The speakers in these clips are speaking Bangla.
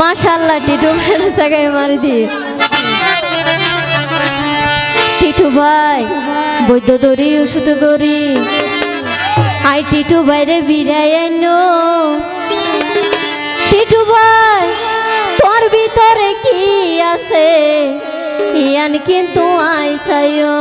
মাশাল্লাহ টিটু ভাইয়ের জায়গায় মারি দি। টিটু ভাই, বৈদ্য দরি ওষুধ গরি আই টিটু বাইরে বিরাই আইনো। টিটু ভাই, তোর ভিতরে কি আছে? ইয়ান কিন্তু আইসাইও।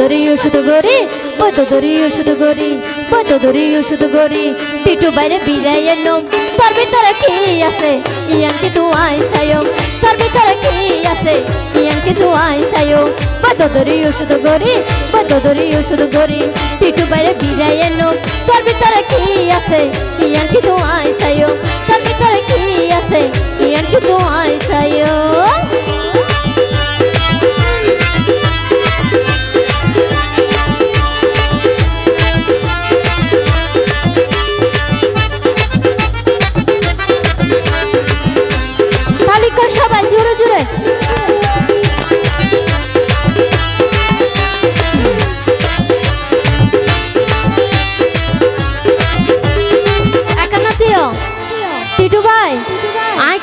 ধরি ওষুধ গরি বৈদ্য ধরি ওষুধ গরি বৈদ্য ধরি ওষুধ গরি। টিটু বাইরে বিরাই এনো তোর ভিতরে কি আছে? ইয়ান কি তু আইসাইও তোর ভিতরে কি আছে? ইয়ান কি তু আইসাইও বৈদ্য ধরি ওষুধ গরি বৈদ্য ধরি ওষুধ গরি। টিটু বাইরে বিরাই এনো তোর ভিতরে কি আছে? ইয়ান কি তু আইসাইও তোর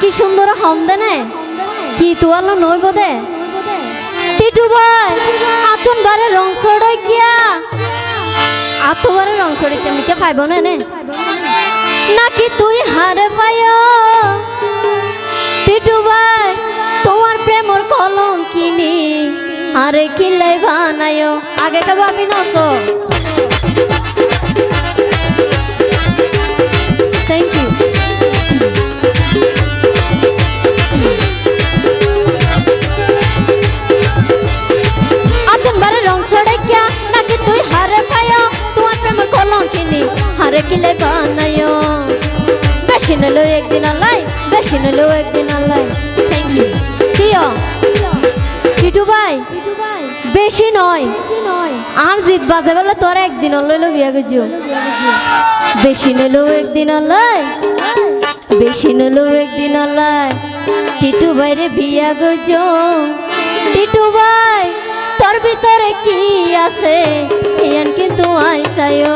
কি সুন্দর হম দেনে কি তোয়ালো নইব দে? টিটু ভাই, আতুন বারে রং সড়ই গিয়া। আতো বারে রং সড়ই কেমনি কে ফাইব না নে? নাকি তুই হারে পাইও? টিটু ভাই, তোমার প্রেমর কলঙ্কিনি। আরে কিলাই বানায়ো আগে কে ভাবি নসো। কিলাই বানায়ো বেশি নিলো একদিন আল্লাহ, বেশি নিলো একদিন আল্লাহ। থ্যাংক ইউ প্রিয় টিটু ভাই, বেশি নয়। আর জিত বাজে বলে তোর একদিন লইলো বিয়া গেছো। বেশি নিলো একদিন আল্লাহ, বেশি নিলো একদিন আল্লাহ। টিটু ভাইরে বিয়া গেছো। টিটু ভাই, তোর ভিতরে কি আছে? ইয়ান কিন্তু আইসায়ো।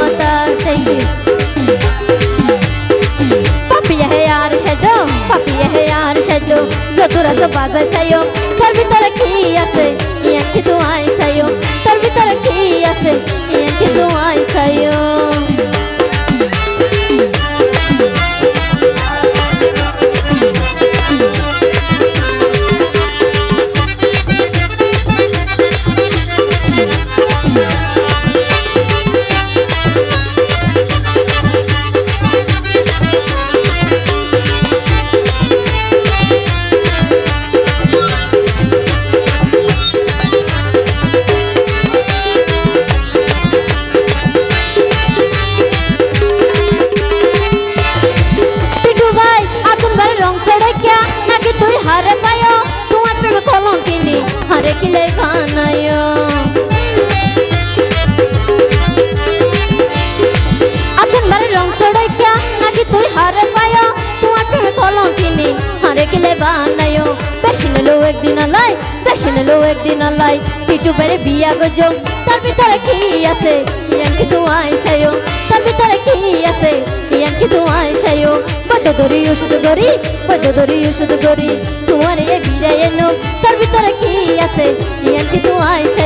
আর সাইদো যদুরা সব বাজাই সাইও তার ভিতরে কি আছে ইয়ান কি তো আই সাইও তার ভিতরে কি আছে ইয়ান কি তো আই কলঙ্কিনি হারে কিলে रंग सड़ो क्या? রং ছড়ে কিয়া নাকি তুই হারে পাইও তোমার প্রেমে কলঙ্কিনি হারে কিলে लो বেশি दिन একদিন আলাই বেশি एक একদিন আলাই টিটু বারে বিয়া গজো তার ভিতরে কি আছে? ইয়ান কি তুই আইসায়ো তার ভিতরে কি আছে? ইয়ান কি তুই আইসায়ো বদ্ধ দরি ওষুধ গরি বদ্ধ দরি ওষুধ গরি তোমার এ বিদায় এনো তার ভিতরে কি আছে? ইয়ান কি আইসায়ো